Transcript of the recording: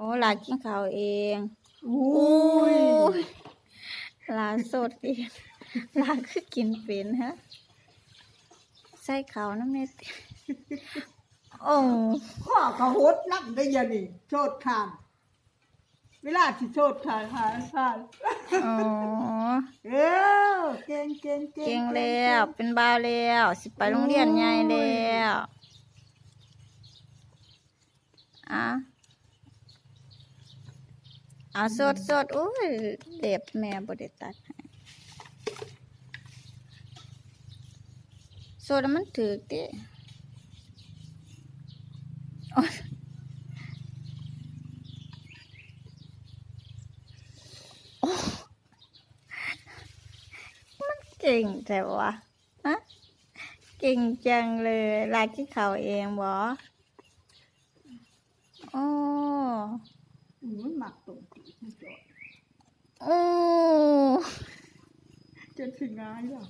อ้หลานกินข้าวเองอุ้อุ้ยยหลานสดเองหลานคือกินเป็นฮะใส่ข้าวน้ำเม็ดโอ้ข้อเขาหดนักได้ยังนี่โชดทานเวลาที่โชดทานหาทานอ๋อเออเก่งเก่งเก่งแล้วเป็นบ่าวแล้วสิไปโรงเรียนใหญ่แล้วอะ เอาสดสดๆอุ้ยเด็บแม่บดตัดให้สดมันถือติโอ้มันเก่งแต่ว่าฮะเก่งจังเลยลายที่เขาเองบอ อืมมัน หมักตรงที่จอดโอ้ จนถึงง่ายแล้ว